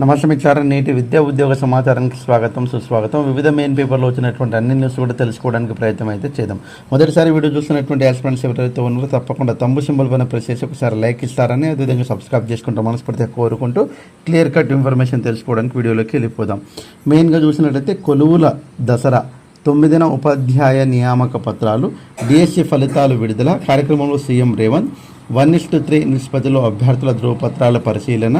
నమస్తే మిత్రులారా నేటి విద్యా ఉద్యోగ సమాచారానికి స్వాగతం సుస్వాగతం. వివిధ మెయిన్ పేపర్లో వచ్చినటువంటి అన్ని న్యూస్ కూడా తెలుసుకోవడానికి ప్రయత్నం అయితే చేద్దాం. మొదటిసారి వీడియో చూస్తున్నటువంటి యాస్పిరెంట్స్ ఎవరైతే ఉన్నారో తప్పకుండా తమ్ము సింబల్ పైన ప్రెస్ చేసి ఒకసారి లైక్ ఇస్తారని అదేవిధంగా సబ్స్క్రైబ్ చేసుకుంటాం మనస్ఫూర్తిగా కోరుకుంటూ క్లియర్ కట్ ఇన్ఫర్మేషన్ తెలుసుకోవడానికి వీడియోలోకి వెళ్ళిపోదాం. మెయిన్గా చూసినట్లయితే కొలువుల దసరా తొమ్మిదిన ఉపాధ్యాయ నియామక పత్రాలు డిఎస్సి ఫలితాలు విడుదల కార్యక్రమంలో CM Revanth one is to three నిష్పత్తిలో అభ్యర్థుల ధృవపత్రాల పరిశీలన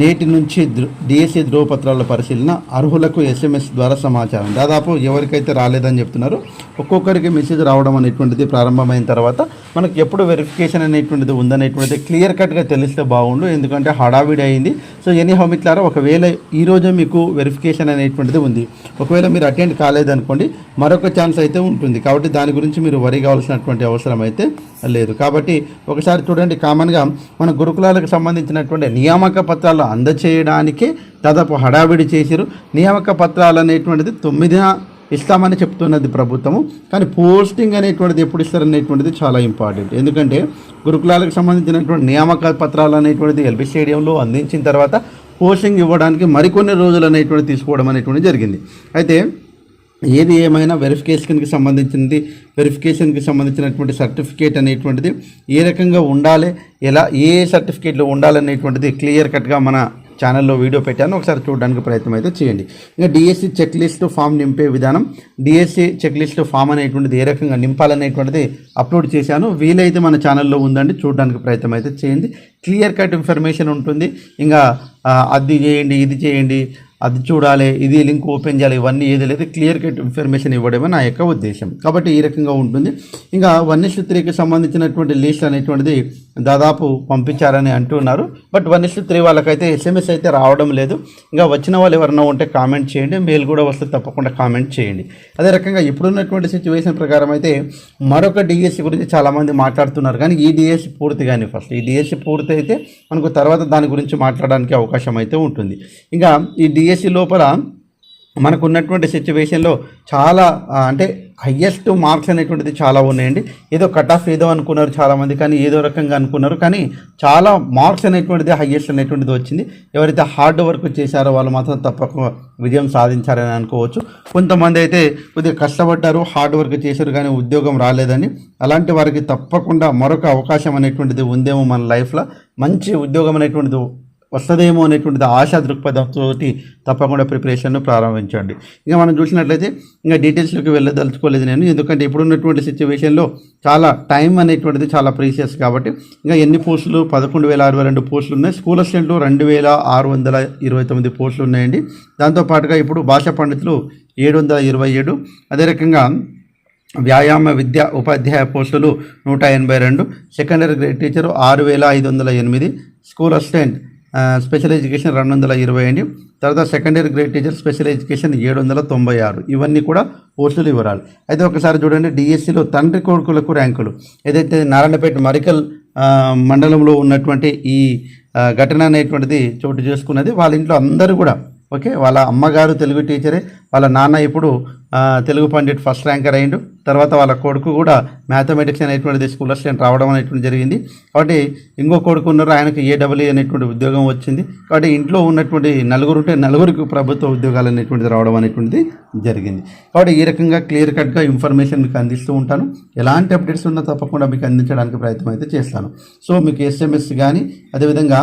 నేటి నుంచి డిఎస్సి ధృవపత్రాల పరిశీలన అర్హులకు ఎస్ఎంఎస్ ద్వారా సమాచారం. దాదాపు ఎవరికైతే రాలేదని చెప్తున్నారు ఒక్కొక్కరికి మెసేజ్ రావడం అనేటువంటిది ప్రారంభమైన తర్వాత మనకు ఎప్పుడు వెరిఫికేషన్ అనేటువంటిది ఉందనేటువంటిది క్లియర్ కట్గా తెలిస్తే బాగుండు. ఎందుకంటే హడావిడి అయింది. సో ఎనీ హోమిట్లారా ఒకవేళ ఈరోజే మీకు వెరిఫికేషన్ అనేటువంటిది ఉంది. ఒకవేళ మీరు అటెండ్ కాలేదనుకోండి మరొక ఛాన్స్ అయితే ఉంటుంది. కాబట్టి దాని గురించి మీరు వరి కావాల్సినటువంటి అవసరం అయితే లేదు. కాబట్టి ఒకసారి చూడండి కామన్గా మన గురుకులాలకు సంబంధించినటువంటి నియామక పత్రాలు అందచేయడానికి దాదాపు హడావిడి చేసిరు. నియామక పత్రాలు అనేటువంటిది తొమ్మిదిన ఇస్తామని చెప్తున్నది ప్రభుత్వము. కానీ పోస్టింగ్ అనేటువంటిది ఎప్పుడు ఇస్తారనేటువంటిది చాలా ఇంపార్టెంట్. ఎందుకంటే గురుకులాలకు సంబంధించినటువంటి నియామక పత్రాలు అనేటువంటిది ఎల్బీ స్టేడియంలో అందించిన తర్వాత పోస్టింగ్ ఇవ్వడానికి మరికొన్ని రోజులు అనేటువంటి తీసుకోవడం అనేటువంటి జరిగింది. అయితే ఏది ఏమైనా వెరిఫికేషన్కి సంబంధించింది వెరిఫికేషన్కి సంబంధించినటువంటి సర్టిఫికేట్ అనేటువంటిది ఏ రకంగా ఉండాలి ఎలా ఏ సర్టిఫికేట్లు ఉండాలనేటువంటిది క్లియర్ కట్గా మన ఛానల్లో వీడియో పెట్టాను. ఒకసారి చూడడానికి ప్రయత్నం అయితే చేయండి. ఇంకా డిఎస్సి చెక్ లిస్ట్ ఫామ్ నింపే విధానం డిఎస్సి చెక్ లిస్ట్ ఫామ్ అనేటువంటిది ఏ రకంగా నింపాలనేటువంటిది అప్లోడ్ చేశాను. వీలైతే మన ఛానల్లో ఉందండి చూడడానికి ప్రయత్నం అయితే చేయండి. క్లియర్ కట్ ఇన్ఫర్మేషన్ ఉంటుంది. ఇంకా అది చేయండి ఇది చేయండి అది చూడాలి ఇది లింక్ ఓపెన్ చేయాలి ఇవన్నీ ఏది లేదు క్లియర్ కట్ ఇన్ఫర్మేషన్ ఇవ్వడమే నా యొక్క ఉద్దేశం. కాబట్టి ఈ రకంగా ఉంటుంది. ఇంకా వన్ త్రీకి సంబంధించినటువంటి లిస్ట్ అనేటువంటిది దాదాపు పంపించారని అంటున్నారు. బట్ వన్ త్రీ వాళ్ళకైతే ఎస్ఎంఎస్ అయితే రావడం లేదు. ఇంకా వచ్చిన వాళ్ళు ఎవరైనా ఉంటే కామెంట్ చేయండి మెయిల్ కూడా వస్తే తప్పకుండా కామెంట్ చేయండి. అదే రకంగా ఇప్పుడున్నటువంటి సిచ్యువేషన్ ప్రకారం అయితే మరొక డిఎస్సి గురించి చాలామంది మాట్లాడుతున్నారు. కానీ ఈ డిఎస్సి పూర్తి కానీ ఫస్ట్ ఈ డిఎస్సి పూర్తి అయితే మనకు తర్వాత దాని గురించి మాట్లాడడానికి అవకాశం అయితే ఉంటుంది. ఇంకా ఈ సిఎస్సి లోపల మనకు ఉన్నటువంటి సిచ్యువేషన్లో చాలా అంటే హయ్యెస్ట్ మార్క్స్ అనేటువంటిది చాలా ఉన్నాయండి. ఏదో కట్ ఆఫ్ ఏదో అనుకున్నారు చాలామంది కానీ ఏదో రకంగా అనుకున్నారు. కానీ చాలా మార్క్స్ అనేటువంటిది హయ్యెస్ట్ అనేటువంటిది వచ్చింది. ఎవరైతే హార్డ్ వర్క్ చేశారో వాళ్ళు మాత్రం తప్పక విజయం సాధించారని అనుకోవచ్చు. కొంతమంది అయితే కొద్దిగా కష్టపడ్డారు హార్డ్ వర్క్ చేశారు కానీ ఉద్యోగం రాలేదని. అలాంటి వారికి తప్పకుండా మరొక అవకాశం అనేటువంటిది ఉందేమో మన లైఫ్లో మంచి ఉద్యోగం అనేటువంటిది వస్తుందేమో అనేటువంటిది ఆశా దృక్పథంతో తప్పకుండా ప్రిపరేషన్ను ప్రారంభించండి. ఇంకా మనం చూసినట్లయితే ఇంకా డీటెయిల్స్లోకి వెళ్ళదలుచుకోలేదు నేను ఎందుకంటే ఇప్పుడున్నటువంటి సిచ్యువేషన్లో చాలా టైం అనేటువంటిది చాలా ప్రీషియస్ కాబట్టి ఇంకా ఎన్ని పోస్టులు? పదకొండు వేల అరవై రెండు పోస్టులు ఉన్నాయి స్కూల్ అసిస్టెంట్లు రెండు వేల ఆరు వందల ఇరవై తొమ్మిది పోస్టులు ఉన్నాయండి దాంతోపాటుగా ఇప్పుడు భాషా పండితులు ఏడు వందల ఇరవై ఏడు అదే రకంగా వ్యాయామ విద్య ఉపాధ్యాయ పోస్టులు నూట ఎనభై రెండు సెకండరీ గ్రేడ్ టీచరు ఆరు వేల ఐదు వందల ఎనిమిది స్కూల్ అసిస్టెంట్ స్పెషల్ ఎడ్యుకేషన్ రెండు వందల ఇరవై అండి. తర్వాత secondary grade teacher special education ఏడు వందల తొంభై ఆరు. ఇవన్నీ కూడా పోస్టులు వివరాలు. అయితే ఒకసారి చూడండి డిఎస్సిలో తండ్రి కొడుకులకు ర్యాంకులు. ఏదైతే నారాయణపేట మరికల్ మండలంలో ఉన్నటువంటి ఈ ఘటన అనేటువంటిది చోటు చేసుకున్నది వాళ్ళ ఇంట్లో అందరూ కూడా ఓకే వాళ్ళ అమ్మగారు తెలుగు టీచరే వాళ్ళ నాన్న ఇప్పుడు తెలుగు పండిట్ ఫస్ట్ ర్యాంకర్ అయ్యిండు. తర్వాత వాళ్ళ కొడుకు కూడా మ్యాథమెటిక్స్ అనేటువంటిది స్కూల్ అసిస్టెంట్ రావడం అనేటువంటి జరిగింది. కాబట్టి ఇంకో కొడుకు ఉన్నారు ఆయనకు ఏడబ్ల్యూ అనేటువంటి ఉద్యోగం వచ్చింది. కాబట్టి ఇంట్లో ఉన్నటువంటి నలుగురు ఉంటే నలుగురికి ప్రభుత్వ ఉద్యోగాలు అనేటువంటిది రావడం అనేటువంటిది జరిగింది. కాబట్టి ఈ రకంగా క్లియర్ కట్గా ఇన్ఫర్మేషన్ మీకు అందిస్తూ ఉంటాను. ఎలాంటి అప్డేట్స్ ఉన్నా తప్పకుండా మీకు అందించడానికి ప్రయత్నం అయితే చేస్తాను. సో మీకు ఎస్ఎంఎస్ కానీ అదేవిధంగా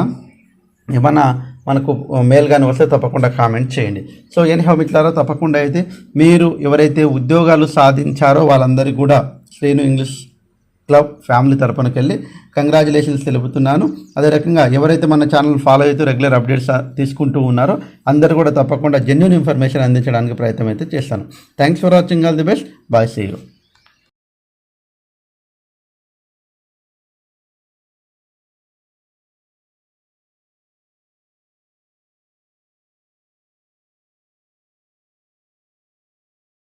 ఏమన్నా మనకు మెయిల్ కానీ వస్తే తప్పకుండా కామెంట్ చేయండి. సో ఎనీహౌ మిట్లారో తప్పకుండా అయితే మీరు ఎవరైతే ఉద్యోగాలు సాధించారో వాళ్ళందరికీ కూడా శ్రీను ఇంగ్లీష్ క్లబ్ ఫ్యామిలీ తరపునకి వెళ్ళి కంగ్రాచులేషన్స్ తెలుపుతున్నాను. అదే రకంగా ఎవరైతే మన ఛానల్ ఫాలో అవుతూ రెగ్యులర్ అప్డేట్స్ తీసుకుంటూ ఉన్నారో అందరూ కూడా తప్పకుండా జెన్యున్ ఇన్ఫర్మేషన్ అందించడానికి ప్రయత్నం అయితే చేస్తాను. Thanks for watching all the best bye see you